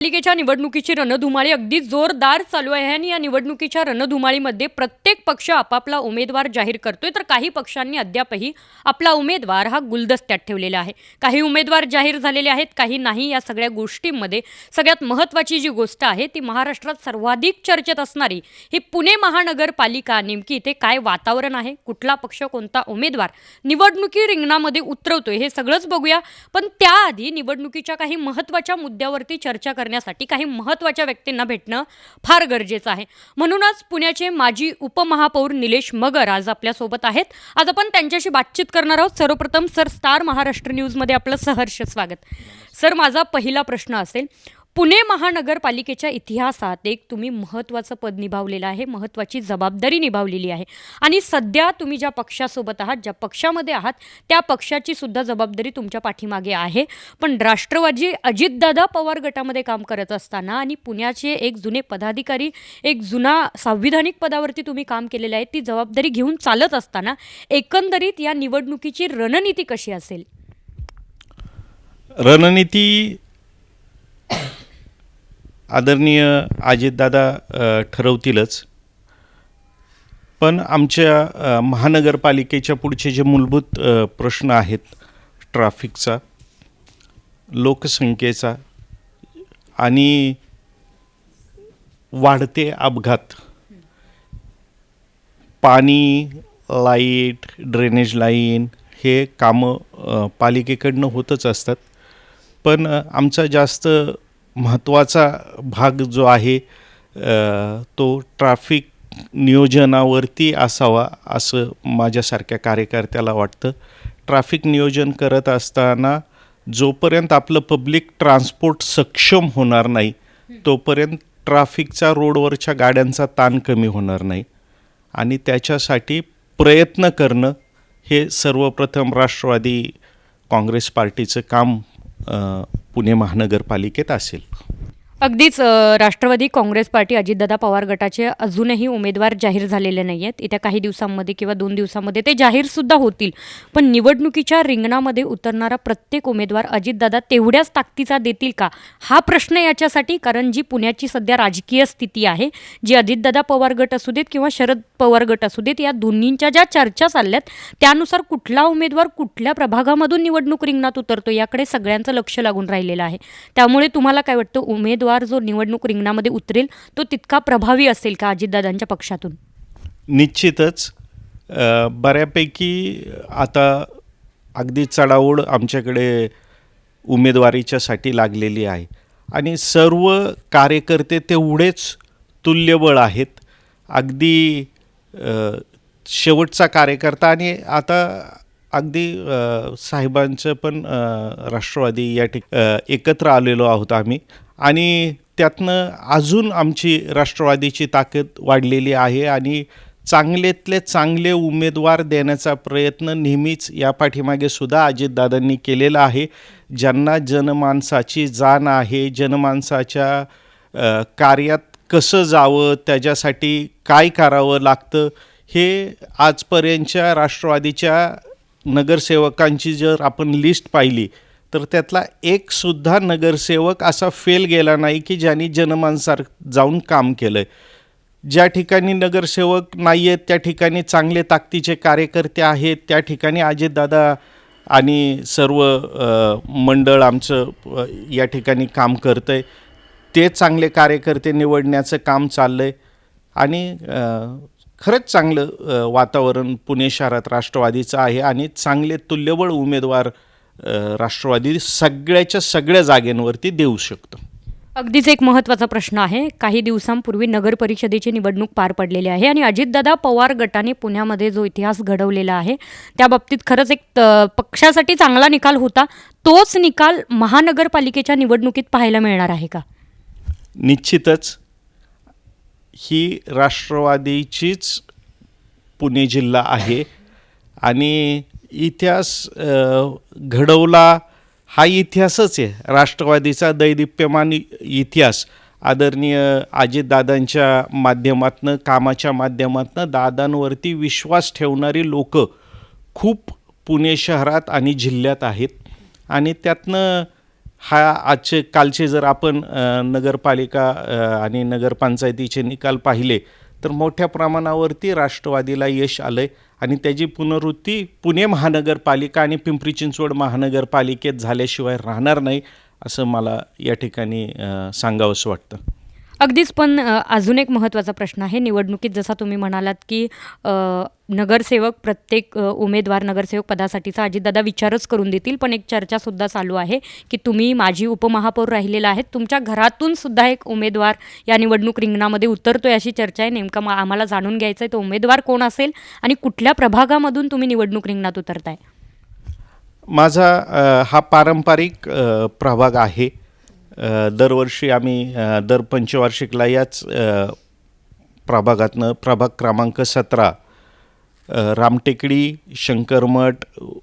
पालिकेच्या निवडणुकीची रणधुमाळी अगदी जोरदार चालू आहे आणि या निवडणुकीच्या रणधुमाळीमध्ये प्रत्येक पक्ष आपापला उमेदवार जाहीर करतोय. तर काही पक्षांनी अद्यापही आपला उमेदवार हा गुलदस्त्यात ठेवलेला आहे. काही उमेदवार जाहीर झालेले आहेत काही नाही. या सगळ्या गोष्टींमध्ये सगळ्यात महत्त्वाची जी गोष्ट आहे ती महाराष्ट्रात सर्वाधिक चर्चेत असणारी ही पुणे महानगरपालिका नेमकी इथे काय वातावरण आहे कुठला पक्ष कोणता उमेदवार निवडणुकी रिंगणामध्ये उतरवतोय हे सगळंच बघूया. पण त्याआधी निवडणुकीच्या काही महत्त्वाच्या मुद्द्यावरती चर्चा करण्यासाठी काही महत्त्वाच्या व्यक्तींना भेटणं फार गरजेचं आहे. म्हणूनच पुण्याचे माजी उपमहापौर निलेश मगर आज आपल्यासोबत आहेत. आज आपण त्यांच्याशी बातचीत करणार आहोत. सर्वप्रथम सर स्टार महाराष्ट्र न्यूजमध्ये आपलं सहर्ष स्वागत. सर माझा पहिला प्रश्न असेल पुणे महानगरपालिकेच्या इतिहासात एक तुम्ही महत्त्वाचं पद निभावलेलं आहे महत्त्वाची जबाबदारी निभावलेली आहे. आणि सध्या तुम्ही ज्या पक्षासोबत आहात ज्या पक्षामध्ये आहात त्या पक्षाची सुद्धा जबाबदारी तुमच्या पाठीमागे आहे. पण राष्ट्रवादी अजितदादा पवार गटामध्ये काम करत असताना आणि पुण्याचे एक जुने पदाधिकारी एक जुना संविधानिक पदावरती तुम्ही काम केलेलं आहे ती जबाबदारी घेऊन चालत असताना एकंदरीत या निवडणुकीची रणनीती कशी असेल? रणनीती आदरणीय अजितदादा ठरवतीलच. पण आमच्या महानगरपालिकेच्या पुढचे जे मूलभूत प्रश्न आहेत ट्रॅफिकचा लोकसंख्येचा आणि वाढते अपघात पाणी लाइट ड्रेनेज लाईन हे कामं पालिकेकडनं होतच असतात. पण आमचा जास्त महत्त्वाचा भाग जो आहे तो ट्रॅफिक नियोजनावरती असावा असं माझ्यासारख्या कार्यकर्त्याला वाटतं. ट्रॅफिक नियोजन करत असताना जोपर्यंत आपलं पब्लिक ट्रान्सपोर्ट सक्षम होणार नाही तोपर्यंत ट्रॅफिकचा रोडवरच्या गाड्यांचा ताण कमी होणार नाही. आणि त्याच्यासाठी प्रयत्न करणं हे सर्वप्रथम राष्ट्रवादी काँग्रेस पार्टीचं काम पुणे महानगरपालिकेत असेल. अगदीच राष्ट्रवादी काँग्रेस पार्टी अजितदादा पवार गटाचे अजूनही उमेदवार जाहीर झालेले नाही आहेत. येत्या काही दिवसांमध्ये किंवा दोन दिवसांमध्ये ते जाहीरसुद्धा होतील. पण निवडणुकीच्या रिंगणामध्ये उतरणारा प्रत्येक उमेदवार अजितदादा तेवढ्याच ताकदीचा देतील का? हा प्रश्न याच्यासाठी कारण जी पुण्याची सध्या राजकीय स्थिती आहे जी अजितदादा पवार गट असू देत किंवा शरद पवार गट असू देत या दोन्हींच्या ज्या चर्चा चालल्यात त्यानुसार कुठला उमेदवार कुठल्या प्रभागामधून निवडणूक रिंगणात उतरतो याकडे सगळ्यांचं लक्ष लागून राहिलेलं आहे. त्यामुळे तुम्हाला काय वाटतं? उमेदवार जो निवडणूक रिंगणामध्ये उतरेल तो तितका प्रभावी असेल का अजितदादांच्या पक्षातून? निश्चितच. बऱ्यापैकी आता अगदी चढाओढ आमच्याकडे उमेदवारीच्यासाठी लागलेली आहे. आणि सर्व कार्यकर्ते तेवढेच तुल्यबळ आहेत. अगदी शेवटचा कार्यकर्ता आणि आता अगदी साहेबांचं पण राष्ट्रवादी या ठिक एकत्र आलेलो आहोत आम्ही. आणि त्यातनं अजून आमची राष्ट्रवादीची ताकद वाढलेली आहे आणि चांगलेतले चांगले उमेदवार देण्याचा प्रयत्न नेहमीच या पाठीमागे सुद्धा अजितदादांनी केलेला आहे. ज्यांना जनमानसाची जाण आहे जनमानसाच्या कार्यात कसं जावं त्याच्यासाठी काय करावं लागतं हे आजपर्यंतच्या राष्ट्रवादीच्या नगरसेवकांची जर आपण लिस्ट पाहिली तर त्यातला एक सुद्धा नगरसेवक असा फेल गेला नाही की ज्यांनी जनमानसार जाऊन काम केलं आहे ज्या ठिकाणी नगरसेवक नाही आहेत त्या ठिकाणी चांगले ताकदीचे कार्यकर्ते आहेत त्या ठिकाणी अजितदादा आणि सर्व मंडळ आमचं या ठिकाणी काम करतं आहे ते चांगले कार्यकर्ते निवडण्याचं काम चाललं आहे आणि खरंच चांगलं वातावरण पुणे शहरात राष्ट्रवादीचं आहे आणि चांगले तुल्यबळ उमेदवार राष्ट्रवादी सगळ्याच्या सगळ्या जागेंवरती देऊ शकतं. अगदीच एक महत्त्वाचा प्रश्न आहे. काही दिवसांपूर्वी नगर परिषदेची निवडणूक पार पडलेली आहे आणि अजितदादा पवार गटाने पुण्यामध्ये जो इतिहास घडवलेला आहे त्या बाबतीत खरंच एक पक्षासाठी चांगला निकाल होता. तोच निकाल महानगरपालिकेच्या निवडणुकीत पाहायला मिळणार आहे का? निश्चितच. ही राष्ट्रवादीचीच पुणे जिल्हा आहे आणि इतिहास घडवला हा इतिहासच आहे. राष्ट्रवादीचा दैदिप्यमान इतिहास. आदरणीय अजितदादांच्या माध्यमातनं कामाच्या माध्यमातनं दादांवरती विश्वास ठेवणारी लोक खूप पुणे शहरात आणि जिल्ह्यात आहेत. आणि त्यातनं हा आजचे कालचे जर आपण नगरपालिका आणि नगरपंचायतीचे निकाल पाहिले तर मोठ्या प्रमाणावरती राष्ट्रवादीला यश आलं आहे आणि त्याची पुनरुत्ती पुणे महानगरपालिका आणि पिंपरी चिंचवड महानगरपालिकेत झाल्याशिवाय राहणार नाही असं मला या ठिकाणी सांगावंसं वाटतं. अगदीच पण अजून एक महत्त्वाचा प्रश्न आहे. निवडणुकीत जसा तुम्ही म्हणालात की नगरसेवक प्रत्येक उमेदवार नगरसेवक पदासाठीचा अजितदादा विचारच करून देतील. पण एक चर्चासुद्धा चालू आहे की तुम्ही माजी उपमहापौर राहिलेला आहेत. तुमच्या घरातून सुद्धा एक उमेदवार या निवडणूक रिंगणामध्ये उतरतोय अशी चर्चा आहे. नेमका मा- आम्हाला जाणून घ्यायचं आहे तो उमेदवार कोण असेल आणि कुठल्या प्रभागामधून तुम्ही निवडणूक रिंगणात उतरताय? माझा हा पारंपरिक प्रभाग आहे. दरवर्षी आम्ही दर पंचवार्षिकला याच प्रभागातनं प्रभाग क्रमांक सतरा रामटेकडी शंकरमठ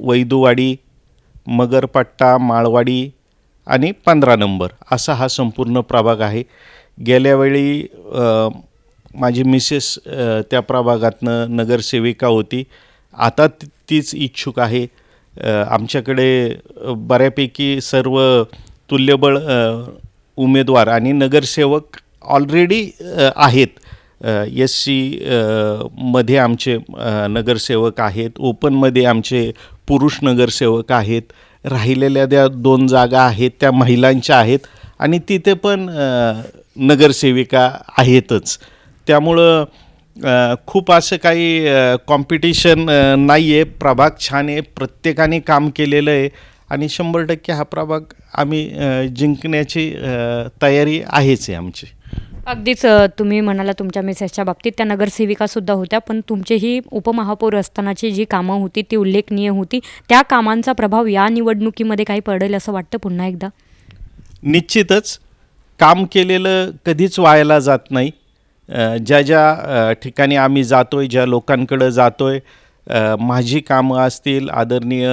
वैदुवाडी मगरपट्टा माळवाडी आणि पंधरा नंबर असा हा संपूर्ण प्रभाग आहे. गेल्यावेळी माझी मिसेस त्या प्रभागातनं नगरसेविका होती. आता ती- तीच इच्छुक आहे. आमच्याकडे बऱ्यापैकी सर्व तुल्यबळ उमेदवार आणि नगरसेवक ऑलरेडी आहेत. एस सी मध्ये आमचे नगरसेवक आहेत. ओपनमध्ये आमचे पुरुष नगरसेवक आहेत. राहिलेल्या त्या दोन जागा आहेत त्या महिलांच्या आहेत आणि तिथे पण नगरसेविका आहेतच. त्यामुळं खूप असं काही कॉम्पिटिशन नाही आहे प्रभाग छान आहे. प्रत्येकाने काम केलेलं आहे. आणि शंभर टक्के हा प्रभाग आम्ही जिंकण्याची तयारी आहेच आहे आमची. अगदीच तुम्ही म्हणाला तुमच्या मिसेसच्या बाबतीत त्या नगरसेविकासुद्धा होत्या पण तुमची ही उपमहापौर असतानाची जी कामं होती ती उल्लेखनीय होती त्या कामांचा प्रभाव या निवडणुकीमध्ये काही पडेल असं वाटतं पुन्हा एकदा? निश्चितच. काम केलेलं कधीच वायाला जात नाही. ज्या ज्या ठिकाणी आम्ही जातोय ज्या लोकांकडं जातोय अ, माझी कामं असतील आदरणीय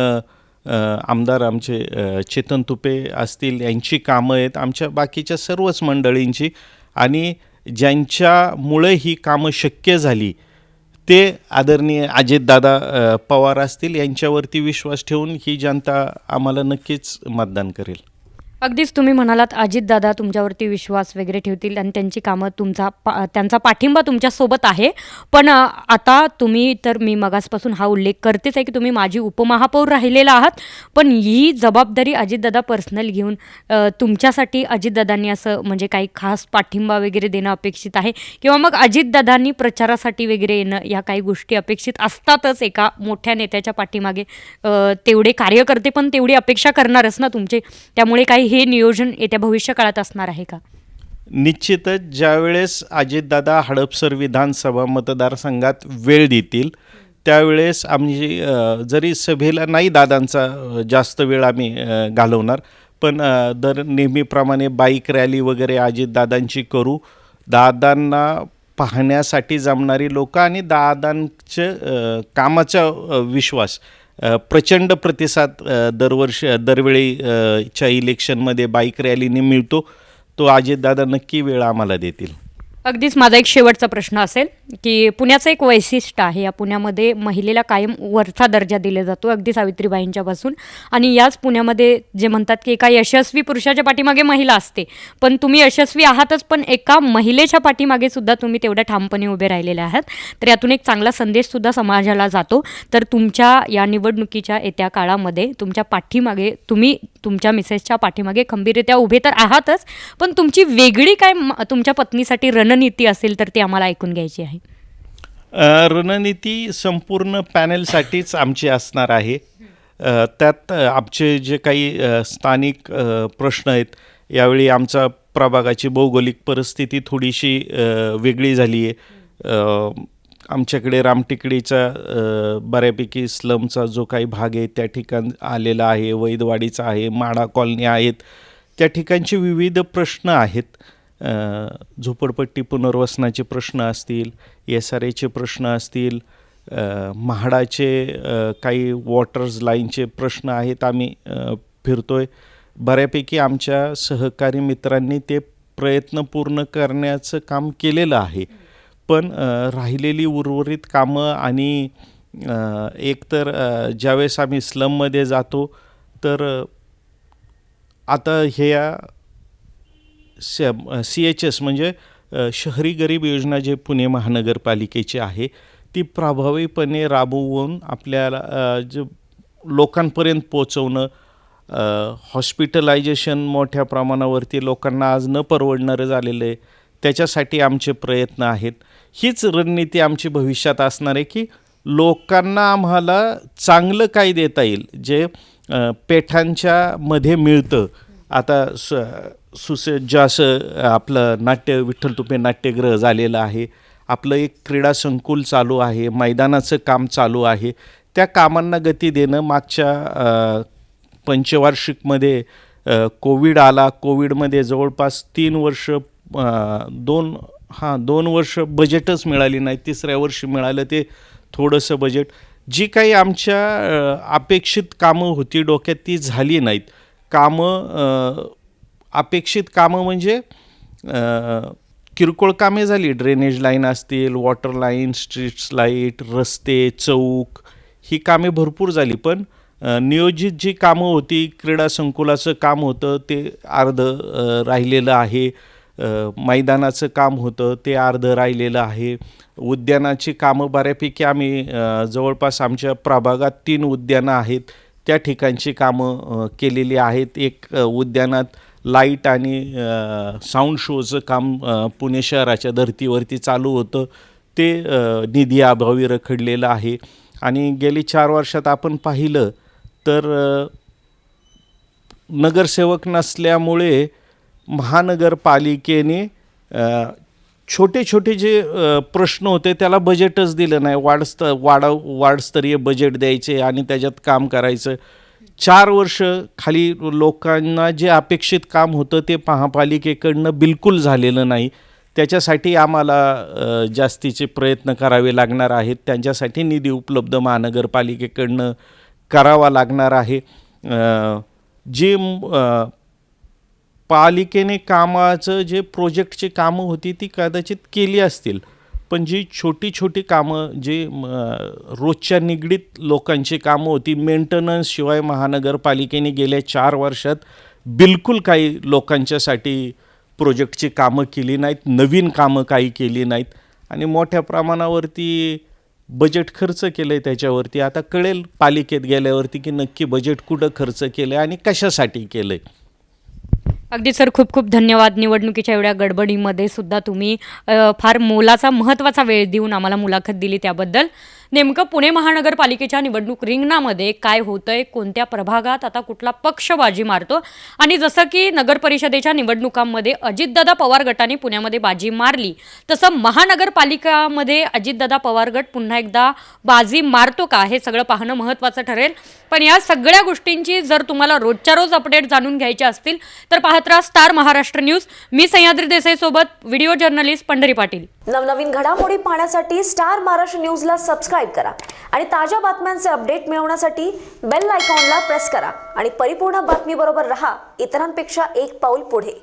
आमदार आमचे चेतन तुपे असतील यांची कामं आहेत आमच्या बाकीच्या सर्वच मंडळींची. आणि ज्यांच्यामुळे ही कामं शक्य झाली ते आदरणीय अजितदादा पवार असतील यांच्यावरती विश्वास ठेवून ही जनता आम्हाला नक्कीच मतदान करेल. अगदीच तुम्ही म्हणालात अजितदादा तुमच्यावरती विश्वास वगैरे ठेवतील आणि त्यांची कामं तुमचा पा त्यांचा पाठिंबा तुमच्यासोबत आहे. पण आता तुम्ही तर मी मगासपासून हा उल्लेख करतेच आहे की तुम्ही माझी उपमहापौर राहिलेला आहात. पण ही जबाबदारी अजितदादा पर्सनल घेऊन तुमच्यासाठी अजितदादांनी असं म्हणजे काही खास पाठिंबा वगैरे देणं अपेक्षित आहे? किंवा मग अजितदादांनी प्रचारासाठी वगैरे येणं या काही गोष्टी अपेक्षित असतातच एका मोठ्या नेत्याच्या पाठीमागे? तेवढे कार्यकर्ते पण तेवढी अपेक्षा करणारच ना तुमचे. त्यामुळे काही हे नियोजन येत्या भविष्य काळात असणार आहे का? निश्चितच ज्यावेळेस अजितदादा हडपसर विधानसभा मतदारसंघात वेळ देतील त्यावेळेस आम्ही जरी सभेला नाही दादांचा जास्त वेळ आम्ही घालवणार पण दर नेहमीप्रमाणे बाईक रॅली वगैरे अजितदादांची करू. दादांना पाहण्यासाठी जमणारी लोकं आणि दादांचं कामाचा विश्वास प्रचंड प्रतिसाद दरवर्ष दरवर्षी दरवेळी च्या इलेक्शनमध्ये बाईक रॅलीने मिळतो. तो अजितदादा नक्की वेळ आम्हाला देतील. अगदीच माझा एक शेवटचा प्रश्न असेल की पुण्याचं एक वैशिष्ट्य आहे या पुण्यामध्ये महिलेला कायम वरचा दर्जा दिला जातो अगदी सावित्रीबाईंच्यापासून आणि याच पुण्यामध्ये जे म्हणतात की एका यशस्वी पुरुषाच्या पाठीमागे महिला असते. पण तुम्ही यशस्वी आहातच पण एका महिलेच्या पाठीमागे सुद्धा तुम्ही तेवढ्या ठामपणे उभे राहिलेले आहात. तर यातून एक चांगला संदेशसुद्धा समाजाला जातो. तर तुमच्या या निवडणुकीच्या येत्या काळामध्ये तुमच्या पाठीमागे तुम्ही तुमच्या मिसेसच्या पाठीमागे खंबीररित्या उभे तर आहातच पण तुमची वेगळी काय म- तुमच्या पत्नीसाठी रणनीती असेल तर ती आम्हाला ऐकून घ्यायची आहे. रणनीती संपूर्ण पॅनेलसाठीच आमची असणार आहे. त्यात आमचे जे काही स्थानिक प्रश्न आहेत यावेळी आमचा प्रभागाची भौगोलिक परिस्थिती थोडीशी वेगळी झाली आहे. आमच्याकडे रामटेकडीचा बऱ्यापैकी स्लमचा जो काही भाग आहे त्या ठिकाण आलेला आहे वैदवाडीचा आहे माडा कॉलनी आहेत. त्या ठिकाणचे विविध प्रश्न आहेत. झोपडपट्टी पुनर्वसनाचे प्रश्न असतील एस आर एचे प्रश्न असतील म्हाडाचे काही वॉटर्स लाईनचे प्रश्न आहेत आम्ही फिरतो फिरतोय. बऱ्यापैकी आमच्या सहकारी मित्रांनी ते प्रयत्न पूर्ण करण्याचं काम केलेलं आहे. पण राहिलेली उर्वरित कामं आणि एकतर ज्यावेळेस आम्ही स्लममध्ये जातो तर आता ह्या सी एच एस म्हणजे शहरी गरीब योजना जे पुणे महानगरपालिकेची आहे ती प्रभावीपणे राबवून आपल्याला जे लोकांपर्यंत पोचवणं हॉस्पिटलायझेशन मोठ्या प्रमाणावरती लोकांना आज न परवडणारं झालेलं आहे त्याच्यासाठी आमचे प्रयत्न आहेत. हीच रणनीती आमची भविष्यात असणार आहे की लोकांना आम्हाला चांगलं काय देता येईल जे पेठांच्या मध्ये मिळतं. आता स सुसज्ज असं आपलं नाट्य विठ्ठल तुपे नाट्यगृह झालेलं आहे. आपलं एक क्रीडा संकुल चालू आहे मैदानाचं काम चालू आहे. त्या कामांना गती देणं मागच्या पंचवार्षिकमध्ये कोविड आला. कोविडमध्ये जवळपास तीन वर्ष दोन हां दोन वर्ष बजेटच मिळाली नाही. तिसऱ्या वर्षी मिळालं ते थोडंसं बजेट जी काही आमच्या अपेक्षित कामं होती डोक्यात ती झाली नाहीत. कामं अपेक्षित कामं म्हणजे किरकोळ कामे झाली. ड्रेनेज लाईन असतील वॉटर लाईन स्ट्रीट्स लाइट रस्ते चौक ही कामे भरपूर झाली. पण नियोजित जी कामं होती क्रीडा संकुलाचं काम होतं ते अर्ध राहिलेलं आहे. मैदानाचं काम होतं ते अर्ध राहिलेलं आहे. उद्यानाची कामं बऱ्यापैकी आम्ही जवळपास आमच्या प्रभागात तीन उद्यानं आहेत. त्या ठिकाणची कामं केलेली आहेत. एक उद्यानात लाइट आणि साऊंड शोचं काम पुणे शहराच्या धर्तीवरती चालू होतं. ते निधी अभावी रखडलेलं आहे. आणि गेली चार वर्षात आपण पाहिलं तर नगरसेवक नसल्यामुळे महानगरपालिकेने छोटे छोटे जे प्रश्न होते त्याला बजेटच दिलं नाही. वाढस्त वाढव वाढस्तरीय बजेट द्यायचे आणि त्याच्यात काम करायचं. चार वर्ष खाली लोकांना जे अपेक्षित काम होतं ते महापालिकेकडनं बिलकुल झालेलं नाही. त्याच्यासाठी आम्हाला जास्तीचे प्रयत्न करावे लागणार आहेत. त्यांच्यासाठी निधी उपलब्ध महानगरपालिकेकडनं करावा लागणार आहे. जे पालिकेने कामाचं जे प्रोजेक्टची कामं होती ती कदाचित केली असतील. पण जी छोटी छोटी कामं जे म, रोजच्या निगडीत लोकांची कामं होती मेंटेनन्स शिवाय महानगरपालिकेने गेल्या चार वर्षात बिलकुल काही लोकांच्यासाठी प्रोजेक्टची कामं केली नाहीत नवीन कामं काही केली नाहीत. आणि मोठ्या प्रमाणावरती बजेट खर्च केलं आहे त्याच्यावरती. आता कळेल पालिकेत गेल्यावरती की नक्की बजेट कुठं खर्च केलं आहे आणि कशासाठी केलं आहे अगदी सर खूप खूप धन्यवाद. निवडणुकीच्या एवढ्या गडबडीमध्ये सुद्धा तुम्ही फार मोलाचा महत्त्वाचा वेळ देऊन आम्हाला मुलाखत दिली त्याबद्दल. नेमकं पुणे महानगरपालिकेच्या निवडणूक रिंगणामध्ये काय होतंय कोणत्या प्रभागात आता कुठला पक्ष बाजी मारतो? आणि जसं की नगर परिषदेच्या निवडणुकांमध्ये अजितदादा पवार गटाने पुण्यामध्ये बाजी मारली तसं महानगरपालिकामध्ये अजितदादा पवार गट पुन्हा एकदा बाजी मारतो का? हे सगळं पाहणं महत्त्वाचं ठरेल. पण या सगळ्या गोष्टींची जर तुम्हाला रोजच्या रोज अपडेट जाणून घ्यायचे असतील तर पाहत राहा स्टार महाराष्ट्र न्यूज. मी सह्याद्री देसाई सोबत व्हिडिओ जर्नलिस्ट पंढरी पाटील. नवनवीन घडामोडी पाहण्यासाठी स्टार महाराष्ट्र न्यूजला सबस्क्राईब करा. आणि ताज्या बातम्यांचे अपडेट मिळवण्यासाठी बेल आयकॉनला प्रेस करा. आणि परिपूर्ण बातमीबरोबर रहा. इतरांपेक्षा एक पाऊल पुढे.